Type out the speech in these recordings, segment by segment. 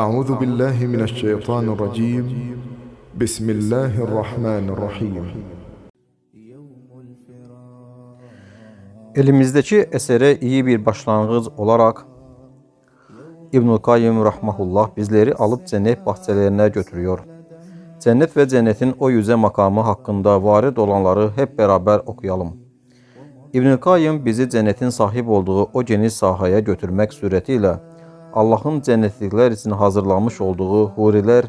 أعوذ بالله من الشيطان الرجيم بسم الله الرحمن الرحيم Elimizdeki esere iyi bir başlangıç olarak İbnül Kayyum Rahmahullah bizleri alıp cennet bahçelerine götürüyor. Cennet ve cennetin o yüze makamı hakkında varid olanları hep beraber okuyalım. İbnül Kayyum bizi cennetin sahip olduğu o geniş sahaya götürmek suretiyle Allah'ın cennetlikler için hazırlamış olduğu huriler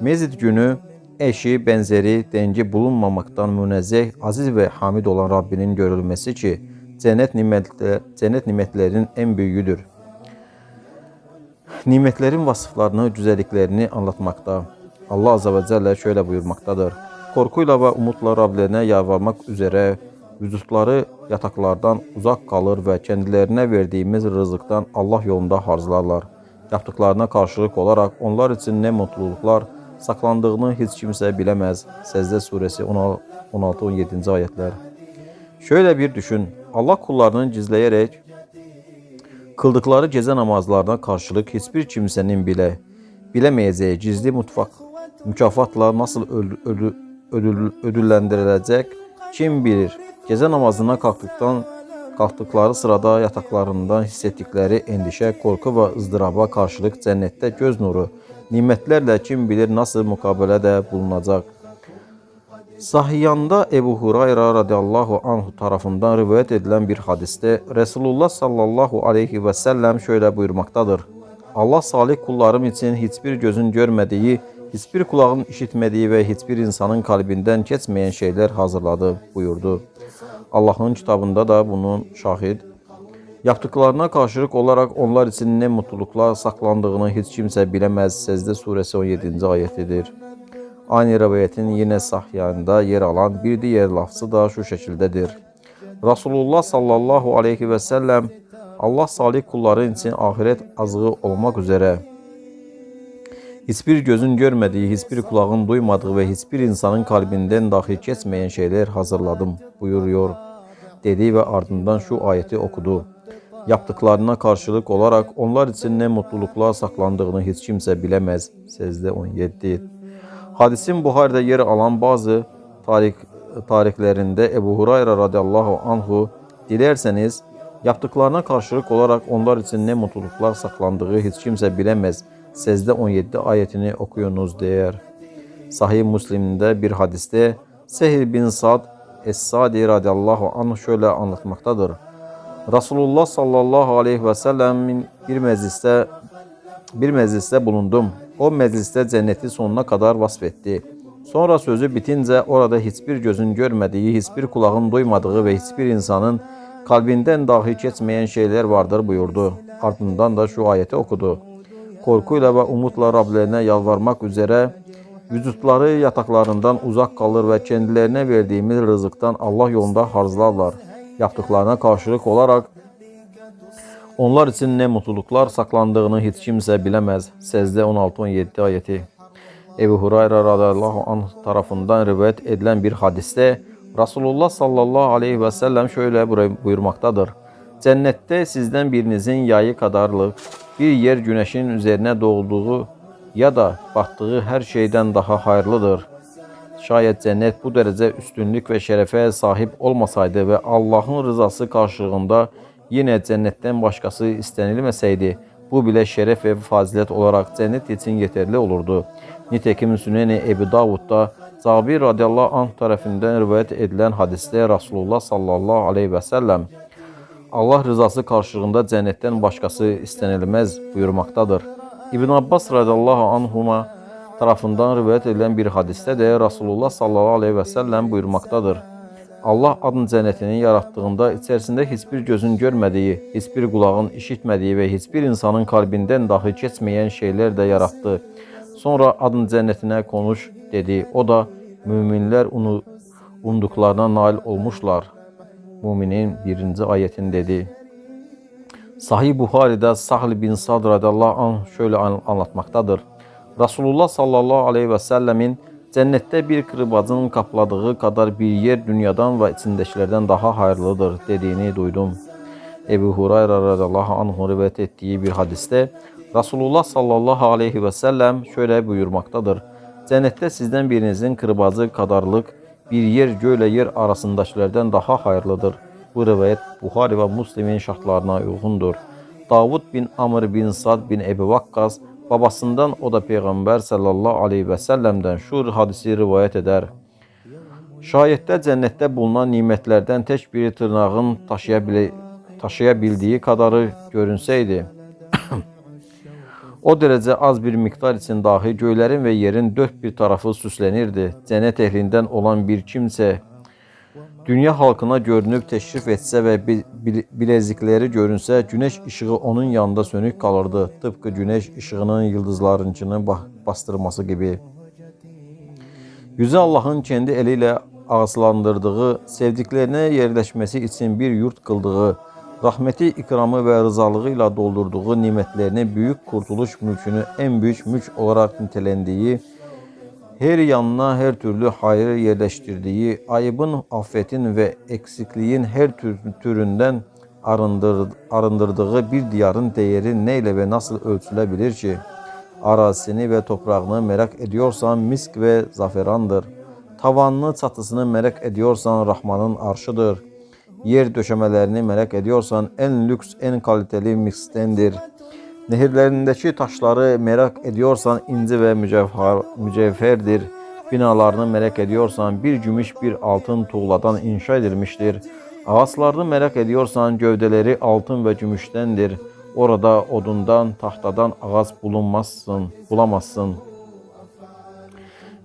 Mezid günü eşi, benzeri, dengi bulunmamaktan münezzeh, aziz ve hamid olan Rabbinin görülmesi ki cennet nimetler, cennet nimetlerinin en büyüğüdür. Nimetlerin vasıflarını, güzelliklerini anlatmakta. Allah Azze ve Celle şöyle buyurmaktadır. Korkuyla ve umutla Rablerine yalvarmak üzere vücutları yataklardan uzak kalır ve kendilerine verdiğimiz rızıktan Allah yolunda harcarlar. Yaptıklarına karşılık olarak onlar için ne mutluluklar saklandığını hiç kimse bilemez. Secde suresi 16-17. ayetler. Şöyle bir düşün. Allah kullarını gizleyerek kıldıkları gece namazlarına karşılık hiçbir kimsenin bile bilemeyeceği gizli mutfak mükafatla nasıl ödül, ödül, ödül, ödüllendirilecek kim bilir. Gece namazına kalktıktan kalktıkları sırada yataklarından hissettikleri endişe, korku ve ızdıraba karşılık cennette göz nuru, nimetlerle kim bilir nasıl mukabelede bulunacak. Sahiyanda Ebu Hurayra radıyallahu anhu tarafından rivayet edilen bir hadiste Resulullah sallallahu aleyhi ve sellem şöyle buyurmaktadır. Allah salih kullarım için hiçbir gözün görmediği, hiçbir kulağın işitmediği ve hiçbir insanın kalbinden geçmeyen şeyler hazırladı buyurdu. Allah'ın kitabında da bunun şahit. Yaptıklarına karşılık olarak onlar için ne mutluluklar saklandığını hiç kimse bilemez. Secde suresi 17. ayetidir. Aynı rivayetin yine sahyanında yer alan bir diğer lafzı da şu şekildedir. Resulullah sallallahu aleyhi ve sellem Allah salih kulların için ahiret azığı olmak üzere hiçbir gözün görmediği, hiçbir kulağın duymadığı ve hiçbir insanın kalbinden dahi geçmeyen şeyler hazırladım buyuruyor dedi ve ardından şu ayeti okudu. Yaptıklarına karşılık olarak onlar için ne mutluluklar saklandığını hiç kimse bilemez. Secde 17 Hadisin Buhari'de yer alan bazı tarih, tarihlerinde Ebu Hurayra radıyallahu anhu dilerseniz yaptıklarına karşılık olarak onlar için ne mutluluklar saklandığı hiç kimse bilemez. Secde 17 ayetini okuyunuz değer. Sahih Müslim'de bir hadiste Sehil bin Sad Es-Sadi radıyallahu anh şöyle anlatmaktadır. Resulullah sallallahu aleyhi ve sellemin bir mecliste bir mecliste bulundum. O mecliste cenneti sonuna kadar vasfetti. Sonra sözü bitince orada hiçbir gözün görmediği, hiçbir kulağın duymadığı ve hiçbir insanın kalbinden dahi geçmeyen şeyler vardır buyurdu. Ardından da şu ayeti okudu. Korkuyla ve umutla Rablerine yalvarmak üzere vücutları yataklarından uzak kalır ve kendilerine verdiğimiz rızıktan Allah yolunda harcarlar. Yaptıklarına karşılık olarak onlar için ne mutluluklar saklandığını hiç kimse bilemez. Secde 16-17 ayeti. Ebu Hurayra radıyallahu anh tarafından rivayet edilen bir hadiste Resulullah sallallahu aleyhi ve sellem şöyle buyurmaktadır. Cennette sizden birinizin yayı kadarlık bir yer güneşin üzerine doğduğu ya da battığı her şeyden daha hayırlıdır. Şayet cennet bu derece üstünlük ve şerefe sahip olmasaydı ve Allah'ın rızası karşılığında yine cennetten başkası istenilmeseydi bu bile şeref ve fazilet olarak cennet için yeterli olurdu. Nitekim Süneni Ebu Davud'da Zabir radıyallahu anh tarafından rivayet edilen hadiste Resulullah sallallahu aleyhi ve sellem Allah rızası karşılığında cennetten başkası istenilmez buyurmaktadır. İbn Abbas radıyallahu anhuma tarafından rivayet edilen bir hadiste de Resulullah sallallahu aleyhi ve sellem buyurmaktadır. Allah adın cennetini yarattığında içerisinde hiçbir gözün görmediği, hiçbir kulağın işitmediği ve hiçbir insanın kalbinden dahi geçmeyen şeyler de yarattı. Sonra adın cennetine konuş dedi. O da müminler unu, umduklarına nail olmuşlar. Müminin birinci ayetin dedi. Sahih Buhari'de Sahl bin Sad radıyallahu anh şöyle anlatmaktadır. Resulullah sallallahu aleyhi ve sellemin cennette bir kırbacın kapladığı kadar bir yer dünyadan ve içindekilerden daha hayırlıdır dediğini duydum. Ebu Hurayra radıyallahu anh rivayet ettiği bir hadiste Resulullah sallallahu aleyhi ve sellem şöyle buyurmaktadır. Cennette sizden birinizin kırbazı kadarlık bir yer göyle yer arasındakilerden daha hayırlıdır. Bu rivayet Buhari ve Müslim'in şartlarına uygundur. Davud bin Amr bin Sad bin Ebu Vakkas babasından o da Peygamber sallallahu aleyhi ve sellem'den şu hadisi rivayet eder. Şayette cennette bulunan nimetlerden tek bir tırnağın taşıyabile, taşıyabildiği kadarı görünseydi, o derece az bir miktar için dahi göylerin ve yerin dört bir tarafı süslenirdi. Cennet ehlinden olan bir kimse dünya halkına görünüp teşrif etse ve bi- bil- bilezikleri görünse güneş ışığı onun yanında sönük kalırdı. Tıpkı güneş ışığının yıldızlarınkini ba- bastırması gibi. Yüce Allah'ın kendi eliyle ağızlandırdığı, sevdiklerine yerleşmesi için bir yurt kıldığı, rahmeti, ikramı ve rızalığıyla doldurduğu nimetlerini büyük kurtuluş mülkünü en büyük mülk olarak nitelendiği, her yanına her türlü hayrı yerleştirdiği, ayıbın, affetin ve eksikliğin her tür, türünden arındır, arındırdığı bir diyarın değeri neyle ve nasıl ölçülebilir ki? Arazisini ve toprağını merak ediyorsan misk ve zaferandır. Tavanını çatısını merak ediyorsan Rahman'ın arşıdır. Yer döşemelerini merak ediyorsan en lüks en kaliteli misktendir. Nehirlerindeki taşları merak ediyorsan inci ve mücevher, mücevherdir. Binalarını merak ediyorsan bir gümüş bir altın tuğladan inşa edilmiştir. Ağaçlarını merak ediyorsan gövdeleri altın ve gümüştendir. Orada odundan, tahtadan ağaç bulunmazsın, bulamazsın.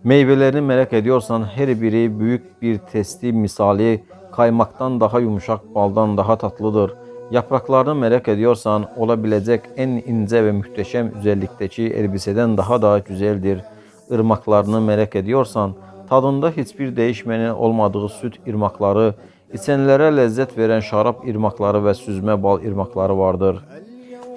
Meyvelerini merak ediyorsan her biri büyük bir testi misali kaymaktan daha yumuşak, baldan daha tatlıdır. Yapraklarını merak ediyorsan olabilecek en ince ve muhteşem özellikteki elbiseden daha da güzeldir. Irmaklarını merak ediyorsan tadında hiçbir değişmenin olmadığı süt irmakları, içenlere lezzet veren şarap irmakları ve süzme bal irmakları vardır.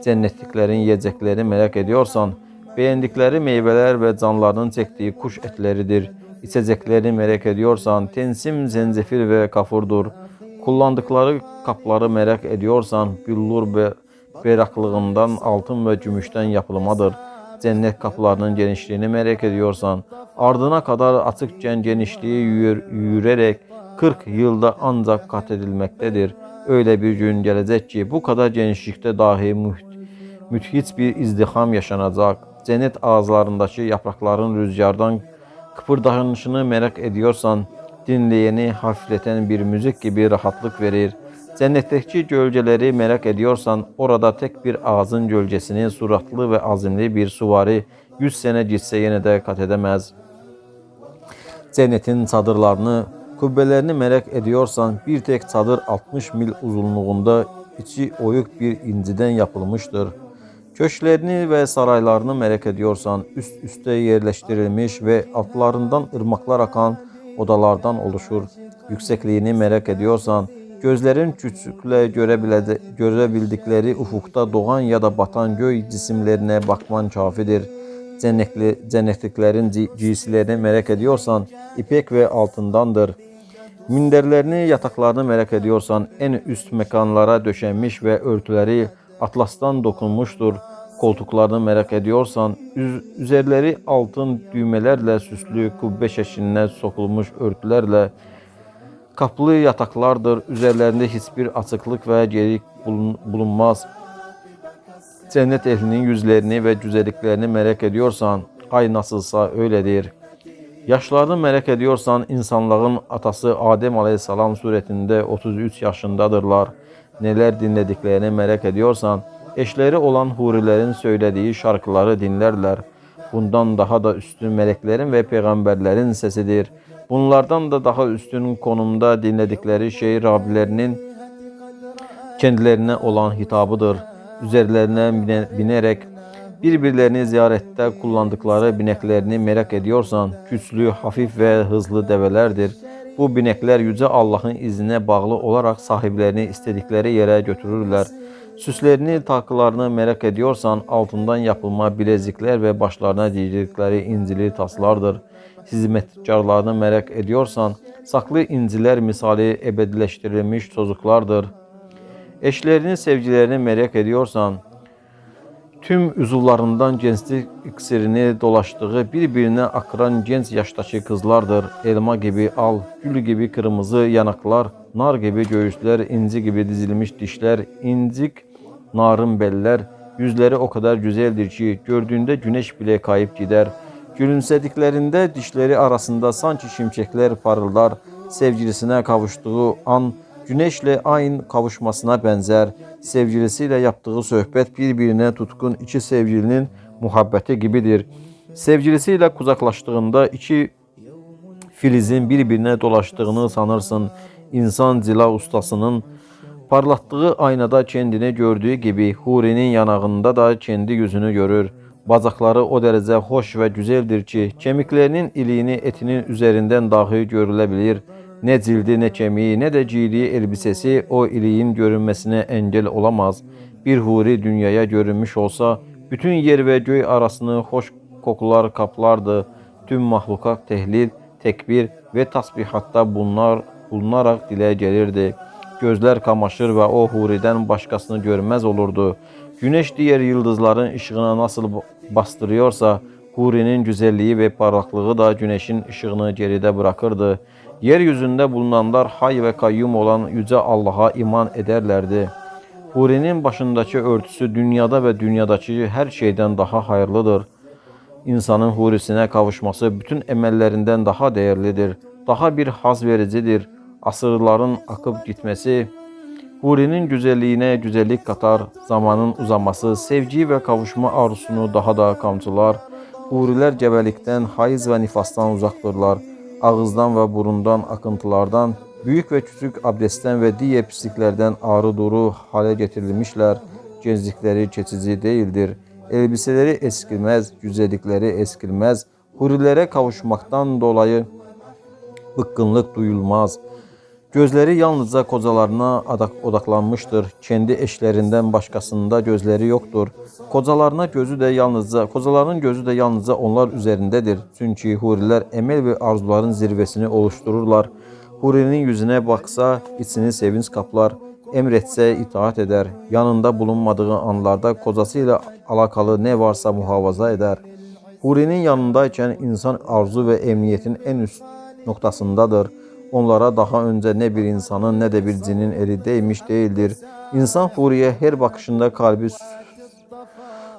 Cennetliklerin yiyeceklerini merak ediyorsan, beğendikleri meyveler ve canlarının çektiği kuş etleridir. İçeceklerini merak ediyorsan, tensim, zencefil ve kafurdur. Kullandıkları kapları merak ediyorsan, büllur ve beraklığından altın ve gümüşten yapılmadır. Cennet kapılarının genişliğini merak ediyorsan, ardına kadar açıkken genişliği yürü- yürürerek 40 yılda ancak kat edilmektedir. Öyle bir gün gelecek ki bu kadar genişlikte dahi müht müthiş bir izdiham yaşanacak. Cennet ağızlarındaki yaprakların rüzgardan kıpırdanışını merak ediyorsan, dinleyeni hafifleten bir müzik gibi rahatlık verir. Cennetteki gölgeleri merak ediyorsan, orada tek bir ağzın gölgesini suratlı ve azimli bir suvari 100 sene gitse yine de kat edemez. Cennetin çadırlarını, kubbelerini merak ediyorsan bir tek çadır 60 mil uzunluğunda içi oyuk bir inciden yapılmıştır. Köşklerini ve saraylarını merak ediyorsan üst üste yerleştirilmiş ve altlarından ırmaklar akan odalardan oluşur. Yüksekliğini merak ediyorsan gözlerin küçükle görebildikleri ufukta doğan ya da batan göy cisimlerine bakman kafidir. Cennetli, cennetliklerin giysilerini merak ediyorsan ipek ve altındandır. Minderlerini, yataklarını merak ediyorsan en üst mekanlara döşenmiş ve örtüleri atlastan dokunmuştur. Koltuklarını merak ediyorsan üz- üzerleri altın düğmelerle süslü kubbe şekline sokulmuş örtülerle kaplı yataklardır. Üzerlerinde hiçbir açıklık ve gerik bulun- bulunmaz. Cennet ehlinin yüzlerini ve güzelliklerini merak ediyorsan ay nasılsa öyledir. Yaşlarını merak ediyorsan insanlığın atası Adem Aleyhisselam suretinde 33 yaşındadırlar. Neler dinlediklerini merak ediyorsan eşleri olan hurilerin söylediği şarkıları dinlerler. Bundan daha da üstün meleklerin ve peygamberlerin sesidir. Bunlardan da daha üstün konumda dinledikleri şey Rablerinin kendilerine olan hitabıdır. Üzerlerine bine- binerek birbirlerini ziyarette kullandıkları bineklerini merak ediyorsan güçlü, hafif ve hızlı develerdir. Bu binekler yüce Allah'ın iznine bağlı olarak sahiplerini istedikleri yere götürürler. Süslerini, takılarını merak ediyorsan altından yapılma bilezikler ve başlarına giydirdikleri incili taslardır. Hizmetkarlarını merak ediyorsan saklı inciler misali ebedileştirilmiş çocuklardır. Eşlerini, sevgilerini merak ediyorsan, tüm uzuvlarından cinslik iksirini dolaştığı birbirine akıran genç yaştaki kızlardır. Elma gibi al, gül gibi kırmızı yanaklar, nar gibi göğüsler, inci gibi dizilmiş dişler, incik narın beller, yüzleri o kadar güzeldir ki gördüğünde güneş bile kayıp gider. Gülümsediklerinde dişleri arasında sanki şimşekler parıldar. Sevgilisine kavuştuğu an güneşle ayın kavuşmasına benzer. Sevgilisiyle yaptığı sohbet birbirine tutkun iki sevgilinin muhabbeti gibidir. Sevgilisiyle kuzaklaştığında iki filizin birbirine dolaştığını sanırsın. İnsan zila ustasının parlattığı aynada kendini gördüğü gibi Huri'nin yanağında da kendi yüzünü görür. Bacakları o derece hoş ve güzeldir ki kemiklerinin iliğini etinin üzerinden dahi görülebilir. Ne cildi ne kemiği ne de giydiği elbisesi o iliğin görünmesine engel olamaz. Bir huri dünyaya görünmüş olsa bütün yer ve göy arasını hoş kokular kaplardı. Tüm mahlukat tehlil, tekbir ve tasbihatta bunlar bulunarak dile gelirdi. Gözler kamaşır ve o huriden başkasını görmez olurdu. Güneş diğer yıldızların ışığına nasıl bastırıyorsa, hurinin güzelliği ve parlaklığı da güneşin ışığını geride bırakırdı. Yeryüzünde bulunanlar hay ve kayyum olan Yüce Allah'a iman ederlerdi. Hurinin başındaki örtüsü dünyada ve dünyadaki her şeyden daha hayırlıdır. İnsanın hurisine kavuşması bütün emellerinden daha değerlidir. Daha bir haz vericidir. Asırların akıp gitmesi Huri'nin güzelliğine güzellik katar, zamanın uzaması, sevgi ve kavuşma arzusunu daha da kamçılar. Huriler gebelikten, hayız ve nifastan uzaktırlar. Ağızdan ve burundan akıntılardan, büyük ve küçük abdestten ve diğer pisliklerden ağrı duru hale getirilmişler. Genzlikleri keçici değildir. Elbiseleri eskilmez, güzellikleri eskilmez. Hurilere kavuşmaktan dolayı bıkkınlık duyulmaz. Gözleri yalnızca kocalarına adak odaklanmıştır. Kendi eşlerinden başkasında gözleri yoktur. Kocalarına gözü de yalnızca, kocalarının gözü de yalnızca onlar üzerindedir. Çünkü huriler emel ve arzuların zirvesini oluştururlar. Hurinin yüzüne baksa içini sevinç kaplar. Emretse itaat eder. Yanında bulunmadığı anlarda kocasıyla alakalı ne varsa muhafaza eder. Huri'nin yanındayken insan arzu ve emniyetin en üst noktasındadır. Onlara daha önce ne bir insanın ne de bir cinin eli değmiş değildir. İnsan Huri'ye her bakışında kalbi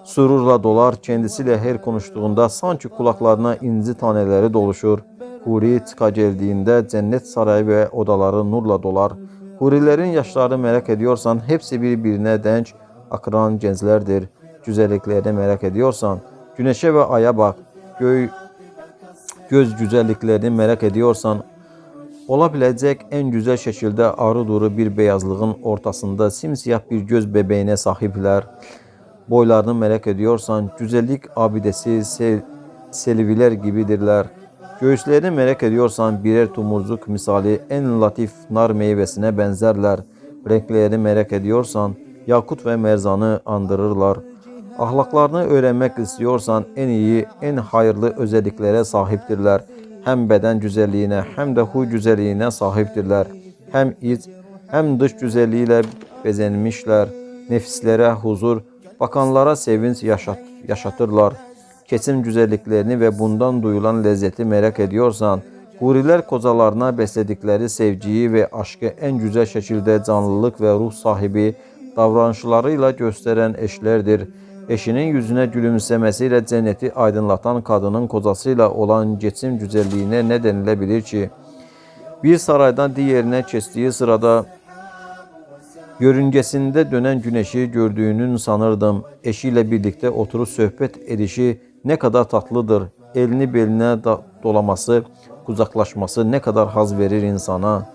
sururla dolar, kendisiyle her konuştuğunda sanki kulaklarına inci taneleri doluşur. Huri çıka geldiğinde cennet sarayı ve odaları nurla dolar. Hurilerin yaşları merak ediyorsan hepsi birbirine denk akıran gençlerdir. Güzelliklerini merak ediyorsan güneşe ve aya bak. Göy, göz güzelliklerini merak ediyorsan olabilecek en güzel şekilde arı duru bir beyazlığın ortasında simsiyah bir göz bebeğine sahipler. Boylarını merak ediyorsan güzellik abidesi sel, selviler gibidirler. Göğüslerini merak ediyorsan birer tomurcuk misali en latif nar meyvesine benzerler. Renklerini merak ediyorsan yakut ve merzanı andırırlar. Ahlaklarını öğrenmek istiyorsan en iyi, en hayırlı özelliklere sahiptirler. Hem beden güzelliğine hem de huy güzelliğine sahiptirler. Hem iç hem dış güzelliğiyle bezenmişler. Nefislere huzur, bakanlara sevinç yaşat, yaşatırlar. Kesim güzelliklerini ve bundan duyulan lezzeti merak ediyorsan, huriler kocalarına besledikleri sevgiyi ve aşkı en güzel şekilde canlılık ve ruh sahibi davranışlarıyla gösteren eşlerdir. Eşinin yüzüne gülümsemesiyle cenneti aydınlatan kadının kocasıyla olan geçim güzelliğine ne denilebilir ki? Bir saraydan diğerine kestiği sırada Yörüngesinde dönen güneşi gördüğünün sanırdım. Eşiyle birlikte oturup sohbet edişi ne kadar tatlıdır. Elini beline dolaması, kucaklaşması ne kadar haz verir insana.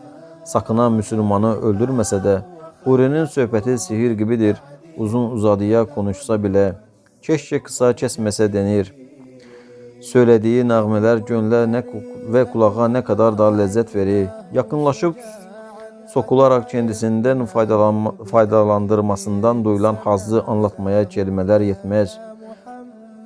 Sakınan Müslümanı öldürmese de Huri'nin söhbeti sihir gibidir. Uzun uzadıya konuşsa bile. Keşke kısa kesmese denir. Söylediği nağmeler gönle ne ve kulağa ne kadar da lezzet verir. Yakınlaşıp sokularak kendisinden faydalandırmasından duyulan hazzı anlatmaya kelimeler yetmez.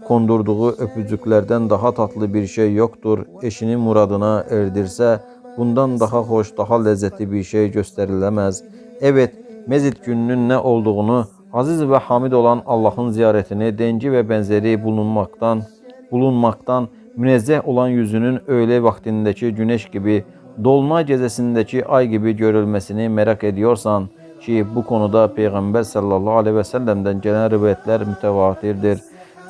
Kondurduğu öpücüklerden daha tatlı bir şey yoktur. Eşini muradına erdirse bundan daha hoş, daha lezzetli bir şey gösterilemez. Evet, mezit gününün ne olduğunu Aziz ve hamid olan Allah'ın ziyaretini dengi ve benzeri bulunmaktan bulunmaktan münezzeh olan yüzünün öğle vaktindeki güneş gibi dolma gecesindeki ay gibi görülmesini merak ediyorsan ki bu konuda Peygamber sallallahu aleyhi ve sellem'den gelen rivayetler mütevatirdir.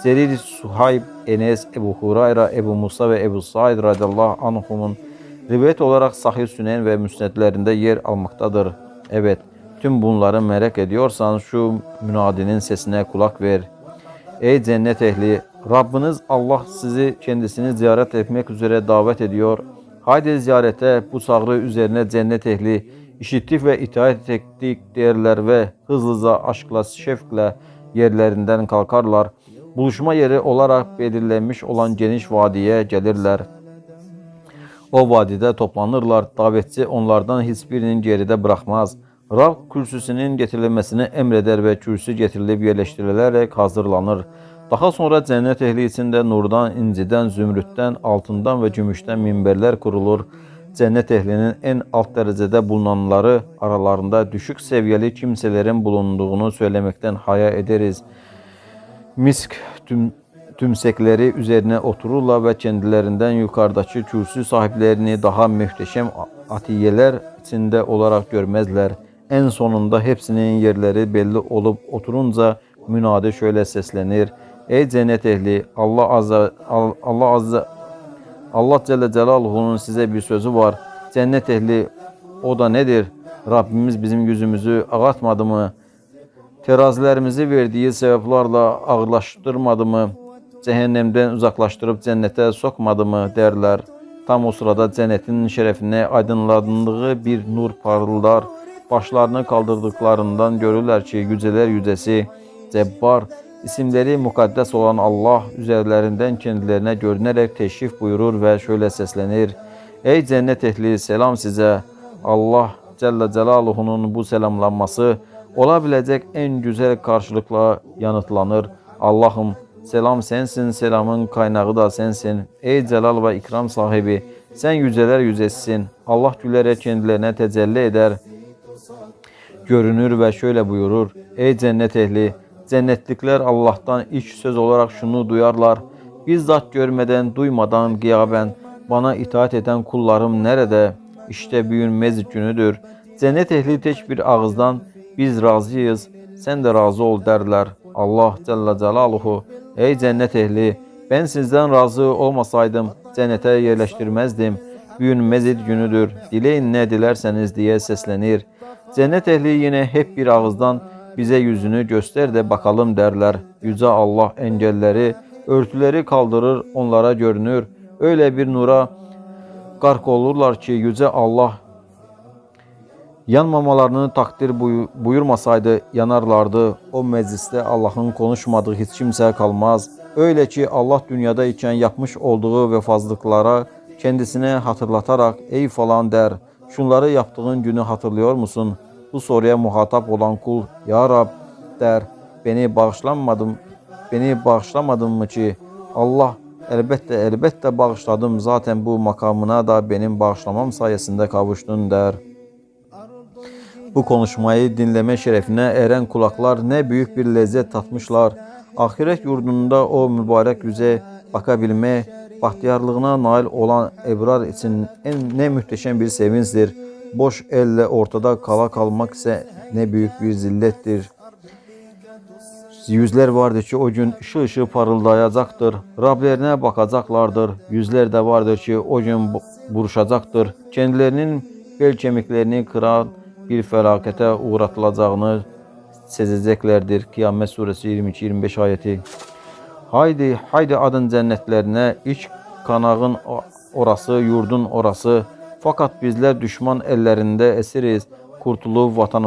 Zerir Suhayb, Enes, Ebu Hurayra, Ebu Musa ve Ebu Said radıyallahu anhumun rivayet olarak Sahih Sünen ve müsnedlerinde yer almaktadır. Evet, tüm bunları merak ediyorsan şu münadinin sesine kulak ver. Ey cennet ehli, Rabbiniz Allah sizi kendisini ziyaret etmek üzere davet ediyor. Haydi ziyarete bu sağrı üzerine cennet ehli işittik ve itaat ettik derler ve hızlıca aşkla şefkle yerlerinden kalkarlar. Buluşma yeri olarak belirlenmiş olan geniş vadiye gelirler. O vadide toplanırlar. Davetçi onlardan hiçbirinin geride bırakmaz. Rab kürsüsünün getirilmesini emreder ve kürsü getirilip yerleştirilerek hazırlanır. Daha sonra cennet ehli içinde nurdan, inciden, zümrütten, altından ve gümüşten minberler kurulur. Cennet ehlinin en alt derecede bulunanları aralarında düşük seviyeli kimselerin bulunduğunu söylemekten haya ederiz. Misk tüm, tümsekleri üzerine otururlar ve kendilerinden yukarıdaki kürsü sahiplerini daha muhteşem atiyeler içinde olarak görmezler. En sonunda hepsinin yerleri belli olup oturunca münadi şöyle seslenir. Ey cennet ehli Allah azze Allah azze Allah Celle Celaluhu'nun size bir sözü var. Cennet ehli o da nedir? Rabbimiz bizim yüzümüzü ağartmadı mı? Terazilerimizi verdiği sevaplarla ağırlaştırmadı mı? Cehennemden uzaklaştırıp cennete sokmadı mı derler. Tam o sırada cennetin şerefine aydınlandığı bir nur parıldar. Başlarını kaldırdıklarından görürler ki yüceler yücesi, Cebbar, isimleri mukaddes olan Allah üzerlerinden kendilerine görünerek teşrif buyurur ve şöyle seslenir. Ey cennet ehli selam size. Allah Celle Celaluhu'nun bu selamlanması olabilecek en güzel karşılıkla yanıtlanır. Allah'ım selam sensin, selamın kaynağı da sensin. Ey celal ve ikram sahibi, sen yüceler yücesisin. Allah gülerek kendilerine tecelli eder. Görünür ve şöyle buyurur. Ey cennet ehli, cennetlikler Allah'tan iç söz olarak şunu duyarlar. Bizzat görmeden, duymadan, giyaben bana itaat eden kullarım nerede? İşte büyünmez günüdür. Cennet ehli tek bir ağızdan biz razıyız, sen de razı ol derler. Allah Celle Celaluhu, ey cennet ehli, ben sizden razı olmasaydım cennete yerleştirmezdim. Büyün mezid günüdür, dileyin ne dilerseniz diye seslenir. Cennet ehli yine hep bir ağızdan bize yüzünü göster de bakalım derler. Yüce Allah engelleri, örtüleri kaldırır, onlara görünür. Öyle bir nura gark olurlar ki Yüce Allah yanmamalarını takdir buy- buyurmasaydı yanarlardı. O mecliste Allah'ın konuşmadığı hiç kimse kalmaz. Öyle ki Allah dünyada iken yapmış olduğu vefazlıklara kendisine hatırlatarak ey falan der. Şunları yaptığın günü hatırlıyor musun? Bu soruya muhatap olan kul ya Rab der. Beni bağışlanmadım. Beni bağışlamadın mı ki? Allah elbette elbette bağışladım. Zaten bu makamına da benim bağışlamam sayesinde kavuştun der. Bu konuşmayı dinleme şerefine eren kulaklar ne büyük bir lezzet tatmışlar. Ahiret yurdunda o mübarek yüze bakabilme, bahtiyarlığına nail olan ebrar için en ne muhteşem bir sevinçtir. Boş elle ortada kala kalmak ise ne büyük bir zillettir. Yüzler vardır ki o gün ışıl ışıl parıldayacaktır. Rablerine bakacaklardır. Yüzler de vardır ki o gün bu- buruşacaktır. Kendilerinin bel kemiklerini kıran bir felakete uğratılacağını sezeceklerdir. Kıyamet suresi 22-25 ayeti. Haydi, haydi adın cennetlerine, iç kanağın orası, yurdun orası. Fakat bizler düşman ellerinde esiriz. Kurtulup vatanı